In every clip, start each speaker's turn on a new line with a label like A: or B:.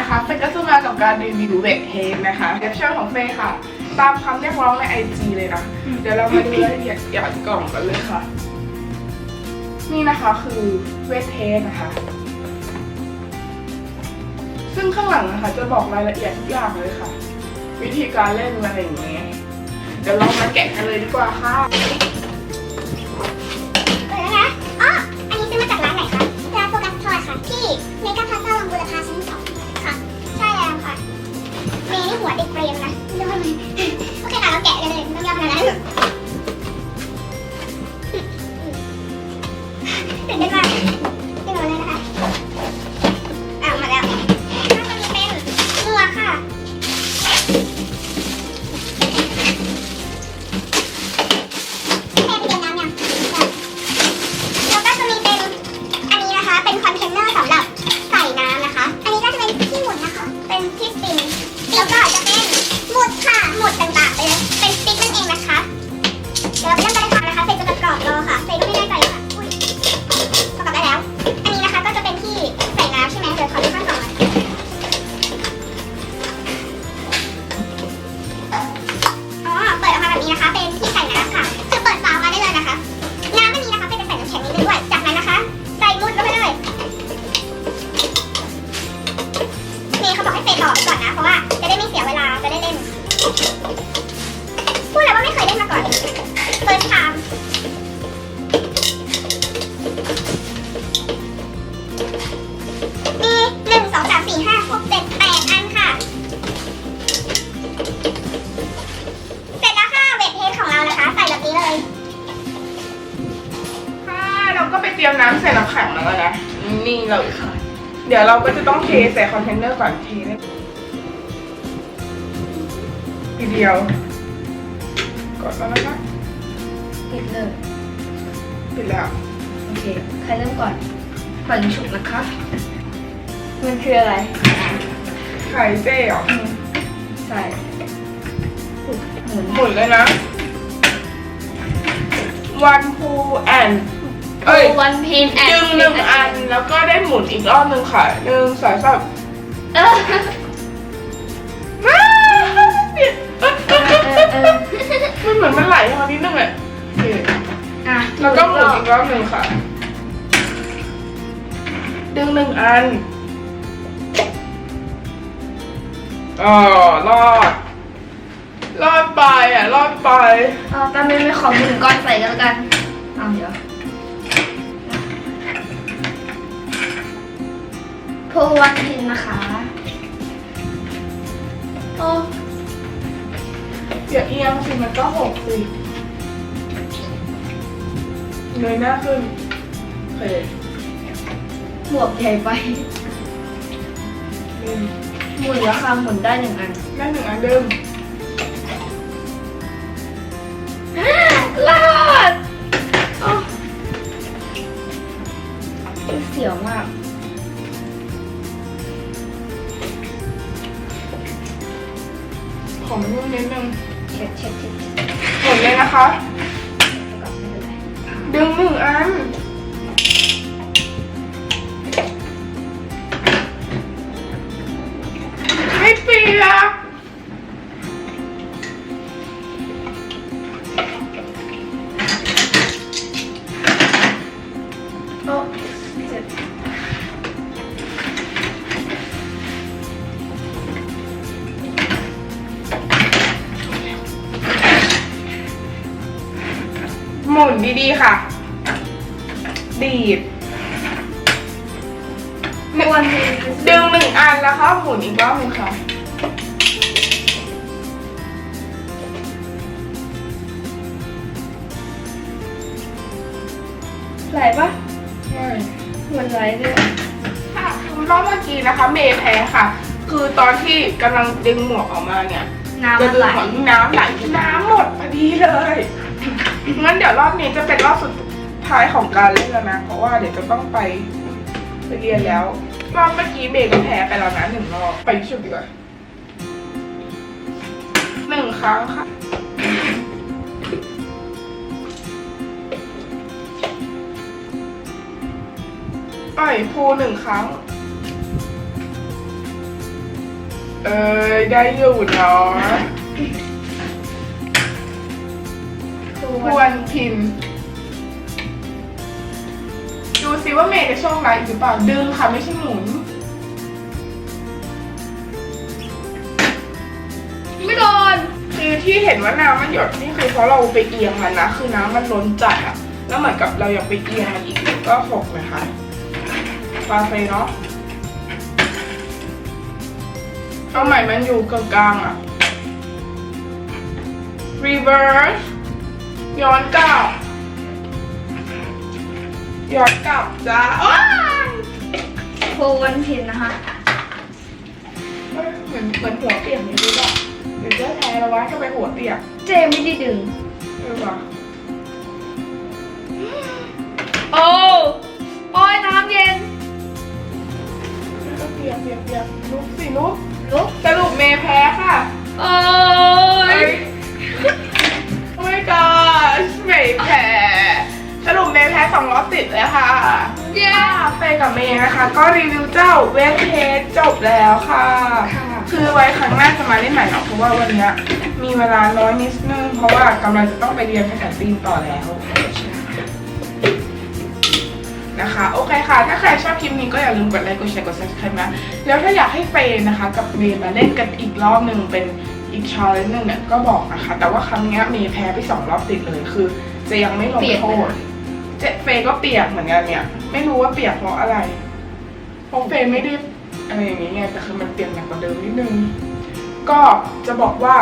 A: นะคะเฟย์ก็จะมากับการรีวิวเวทเทนนะคะเดฟเชอร์ของเฟย์ค่ะ ตามคำเรียกร้องในไอจีเลยนะ เดี๋ยวเรามาดูรายละเอียดหยอดกล่องกันเลยค่ะ นี่นะคะคือเวทเทนนะคะ ซึ่งข้างหลังนะคะจะบอกรายละเอียดทุกอย่างเลยค่ะ วิธีการเล่นอะไรอย่างเงี้ยเดี๋ยวเรามาแกะกันเลยดีกว่าค่ะ
B: เปิดแล้วนะอ๋ออันนี้ซื้อมาจากร้านไหนคะร้านโฟกัสทอยค่ะที่เมกาพาซ่าวังบุรพา หัวเด็กเปรมนะ เดี๋ยวเราก็จะต้องเทใส่
A: คอนเทนเนอร์ก่อนเทได้ทีเดียวกดแล้วนะคะ
C: ปิดเลย
A: ปิดแล้ว
C: โอเค ใครเริ่มก่อนฝันฉุกนะคะ มันคืออะไร
A: ไข่เจ๊เหรอ
C: ใส่หมุน
A: หมุนเลยนะ one pull and เอ้ย
C: วันพินแอน
A: ดึงหนึ่งอันแล้วก็ได้หมุนอีกรอบหนึ่งค่ะหนึ่งสองสาม
C: เออ
A: ว้าวเปลี่ยนเอ้ย
C: เออเออ
A: มันเหมือนมันไหลมานิดนึงอะโอเค
C: อะ
A: แล้วก็หมุนอีกรอบหนึ่งค่ะ ดึงหนึ่งอันอ๋อรอดรอดไปอะรอดไป
C: เอาตามไม่ไม่ขอหมุนก้อนใส่กันแล้วกัน โพวันพินนะคะโอ้
A: อย่าเอียงสิมันก็หกสิเงยหน้าขึ้นโอเค
C: หมวกใหญ่ไป
A: หนึ่ง
C: หมุนแล้วค่ะหมุนได้หนึ่งอัน
A: ได้หนึ่งอันเดิม
C: ดึ
A: งหนึ่งอัน หมุนดีๆค่ะ ดีด
C: โพวันพิน
A: ดึงหนึ่งอันแล้วค่ะหมุนอีกรอบหนึงค่ะ
C: ไหลปะ
A: ใช่
C: เหมือนไหลเลย
A: ค่ะคือรอบเมื่อกี้นะคะ เมย์แพ้ค่ะ คือตอนที่กำลังดึงหมวกออกมาเนี่ย
C: น้ำ
A: จะ
C: มัน
A: ดึ
C: ไหล
A: งของน้ำไหลน้ำหมดพอดีเลย งั้นเดี๋ยวรอบนี้จะเป็นรอบสุดท้ายของการเล่นแล้วนะ เพราะว่าเดี๋ยวจะต้องไปไปเรียนแล้วรอบเมื่อกี้เมย์ก็แพ้ไปแล้วนะหนึ่งรอบไปชุดดีกว่าหนึ่งครั้งค่ะปล่อยพูหนึ่งครั้ง เอ้ยได้อยู่เนาะ ควรพิมพ์ดูสิว่าเมย์จะโชคร้ายอีกหรือเปล่า ดึงค่ะไม่ใช่หมุน
C: ไม่โดน
A: คือที่เห็นว่าน้ำมันหยดนี่คือเพราะเราไปเอียงมันนะ คือน้ำมันล้นจัดอะแล้วเหมือนกับเราอยากไปเอียงมันอีกเดี๋ยวก็หกนะคะปลาเฟเนาะเอาใหม่มันอยู่กลางๆอะ reverse ย้อนกลับย้อนกลับจ้าอ้าย
C: ควรพิมพ์นะคะ
A: เหมือนเหมือนหัวเปียกนี่รู้ป่ะหรือเจ้าแพ้แล้ววะทำไมหัวเปียก
C: เจไม่ได้ดึง
A: เออว่ะ
C: โอ้โอ้ยน้ำเย็น
A: เปียกเปียกเปียกลุกสิลุก
C: ลุก
A: สรุปเมย์แพ้ค่ะ
C: โอ้
A: ย แพ้สรุปเมย์แพ้สองรอบติดเลยค่ะ
C: เย้
A: เฟย์กับเมย์นะคะ ก็รีวิวเจ้าเวทเทสจบแล้วค่ะ
C: ค่ะ
A: คือไว้ครั้งหน้าจะมาเล่นใหม่เนาะเพราะว่าวันเนี้ยมีเวลาน้อยนิดนึง เพราะว่ากำลังจะต้องไปเรียนภาษาจีนต่อแล้วนะคะโอเคค่ะ ถ้าใครชอบคลิปนี้ก็อย่าลืมกดไลค์กดแชร์กด subscribe นะแล้วถ้าอยากให้เฟย์นะคะ กับเมย์มาเล่นกันอีกรอบหนึ่งเป็นอีกชาเลนจ์หนึ่งเนี่ยก็บอกนะคะ แต่ว่าครั้งเนี้ยเมย์แพ้ไปสองรอบติดเลยคือ จะยังไม่ลง
C: เปลี่ยน
A: โท
C: ไป
A: ษเจเฟย์ก็เปียกเหมือนกันเนี่ย ไม่รู้ว่าเปียกเพราะอะไรเพราะเฟย์ไม่ได้อะไรอย่างนี้ไงแต่คือมันเปียกหนักกว่าเดิมนิดนึง ก็จะบอกว่า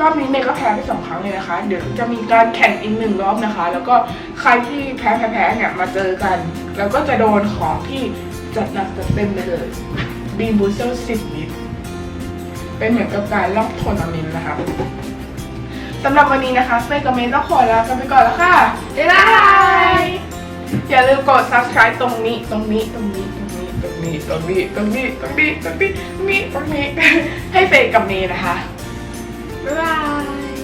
A: รอบนี้เมย์ก็แพ้ไปสองครั้งเลยนะคะ เดี๋ยวจะมีการแข่งอีกหนึ่งรอบนะคะ แล้วก็ใครที่แพ้แพ้แพ้เนี่ยมาเจอกัน แล้วก็จะโดนของที่จัดหนักจัดเต็มไปเลยบีบูเซลสิบลิตรเป็นเหมือนกับการลอกโทรนาเมนต์นะคะ สำหรับวันนี้นะคะเฟย์กับเมย์ต้องขอลากันไปก่อนแล้วค่ะบ๊ายบายอย่าลืมกด subscribe ตรงนี้ตรงนี้ตรงนี้ตรงนี้ตรงนี้ตรงนี้ตรงนี้ตรงนี้ตรงนี้ตรงนี้ตรงนี้ให้เฟย์กับเมย์นะคะบ๊ายบาย